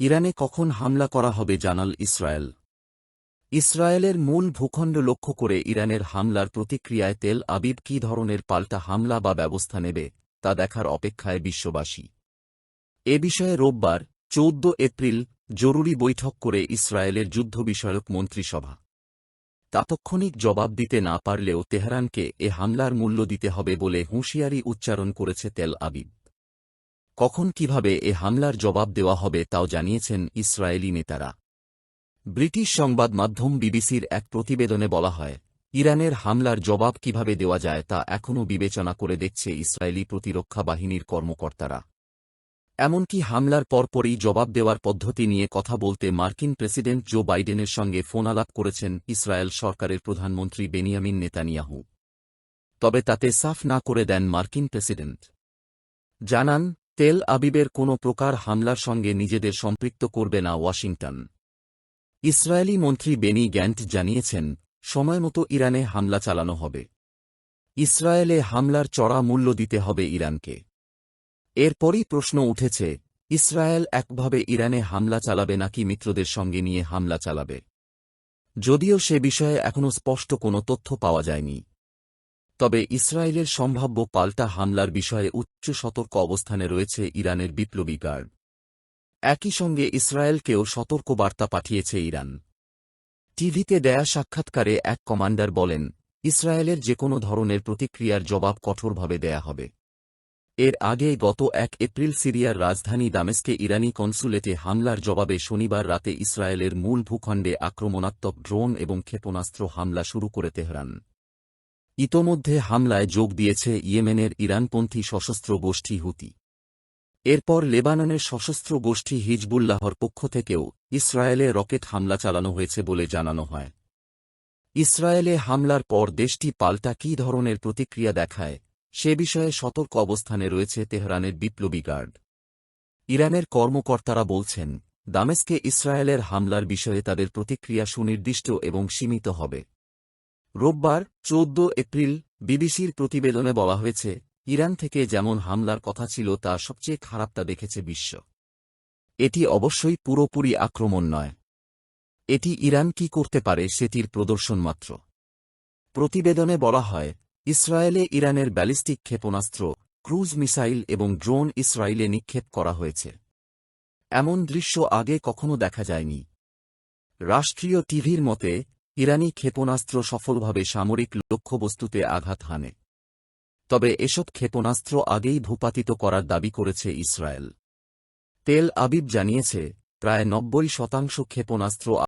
ইরানে কখন হামলা করা হবে জানাল ইসরায়েল। ইসরায়েলের মূল ভূখণ্ড লক্ষ্য করে ইরানের হামলার প্রতিক্রিয়ায় তেল আবিব কী ধরনের পাল্টা হামলা বা ব্যবস্থা নেবে, তা দেখার অপেক্ষায় বিশ্ববাসী। এ বিষয়ে রোববার, চৌদ্দ এপ্রিল, জরুরি বৈঠক করে ইসরায়েলের যুদ্ধ বিষয়ক মন্ত্রিসভা তাৎক্ষণিক জবাব দিতে না পারলেও তেহরানকে এ হামলার মূল্য দিতে হবে বলে হুঁশিয়ারি উচ্চারণ করেছে তেল আবিব। কখন কীভাবে এ হামলার জবাব দেওয়া হবে তাও জানিয়েছেন ইসরায়েলি নেতারা। ব্রিটিশ সংবাদ মাধ্যম বিবিসির এক প্রতিবেদনে বলা হয়, ইরানের হামলার জবাব কীভাবে দেওয়া যায় তা এখনও বিবেচনা করে দেখছে ইসরায়েলি প্রতিরক্ষা বাহিনীর কর্মকর্তারা। এমনকি হামলার পরপরই জবাব দেওয়ার পদ্ধতি নিয়ে কথা বলতে মার্কিন প্রেসিডেন্ট জো বাইডেনের সঙ্গে ফোনালাপ করেছেন ইসরায়েল সরকারের প্রধানমন্ত্রী বেনিয়ামিন নেতানিয়াহু। তবে তাতে সাফ না করে দেন মার্কিন প্রেসিডেন্ট। জানান তেল আবিবের কোনো প্রকার হামলার সঙ্গে নিজেদের সম্পৃক্ত করবে না ওয়াশিংটন। ইসরায়েলি মন্ত্রী বেনি গ্যান্ট জানিয়েছেন সময়মতো ইরানে হামলা চালানো হবে। ইসরায়েলে হামলার চড়া মূল্য দিতে হবে ইরানকে। এরপরই প্রশ্ন উঠেছে, ইসরায়েল একভাবে ইরানে হামলা চালাবে নাকি মিত্রদের সঙ্গে নিয়ে হামলা চালাবে? যদিও সে বিষয়ে এখনও স্পষ্ট কোনো তথ্য পাওয়া যায়নি। তবে ইসরায়েলের সম্ভাব্য পাল্টা হামলার বিষয়ে উচ্চ সতর্ক অবস্থানে রয়েছে ইরানের বিপ্লবী গার্ড। একই সঙ্গে ইসরায়েলকেও সতর্ক বার্তা পাঠিয়েছে ইরান। টিভিতে দেয়া সাক্ষাৎকারে এক কমান্ডার বলেন, ইসরায়েলের যে কোনো ধরনের প্রতিক্রিয়ার জবাব কঠোরভাবে দেয়া হবে। এর আগে গত এক এপ্রিল সিরিয়ার রাজধানী দামেস্কে ইরানি কনসুলেটে হামলার জবাবে শনিবার রাতে ইসরায়েলের মূল ভূখণ্ডে আক্রমণাত্মক ড্রোন এবং ক্ষেপণাস্ত্র হামলা শুরু করে তেহরান। ইতোমধ্যে হামলায় যোগ দিয়েছে ইয়েমেনের ইরানপন্থী সশস্ত্র গোষ্ঠী হুতি। এরপর লেবাননের সশস্ত্র গোষ্ঠী হিজবুল্লাহর পক্ষ থেকেও ইসরায়েলে রকেট হামলা চালানো হয়েছে বলে জানানো হয়। ইসরায়েলে হামলার পর দেশটি পাল্টা কী ধরনের প্রতিক্রিয়া দেখায়, সে বিষয়ে সতর্ক অবস্থানে রয়েছে তেহরানের বিপ্লবী গার্ড। ইরানের কর্মকর্তারা বলছেন, দামেস্কে ইসরায়েলের হামলার বিষয়ে তাদের প্রতিক্রিয়া সুনির্দিষ্ট এবং সীমিত হবে। রোববার, চৌদ্দ এপ্রিল, বিবিসির প্রতিবেদনে বলা হয়েছে, ইরান থেকে যেমন হামলার কথা ছিল, তা সবচেয়ে খারাপটা দেখেছে বিশ্ব। এটি অবশ্যই পুরোপুরি আক্রমণ নয়। এটি ইরান কি করতে পারে সেটির প্রদর্শন মাত্র। প্রতিবেদনে বলা হয়, ইসরায়েলে ইরানের ব্যালিস্টিক ক্ষেপণাস্ত্র, ক্রুজ মিসাইল এবং ড্রোন ইসরায়েলে নিক্ষেপ করা হয়েছে। এমন দৃশ্য আগে কখনো দেখা যায়নি। রাষ্ট্রীয় টিভির মতে ইরানি ক্ষেপণাস্ত্র সফলভাবে সামরিক লক্ষ্যবস্তুতে আঘাত হানে। তবে এসব ক্ষেপণাস্ত্র আগেই ভূপাতিত করার দাবি করেছে ইসরায়েল। তেল আবিব জানিয়েছে, প্রায় নব্বই শতাংশ ক্ষেপণাস্ত্র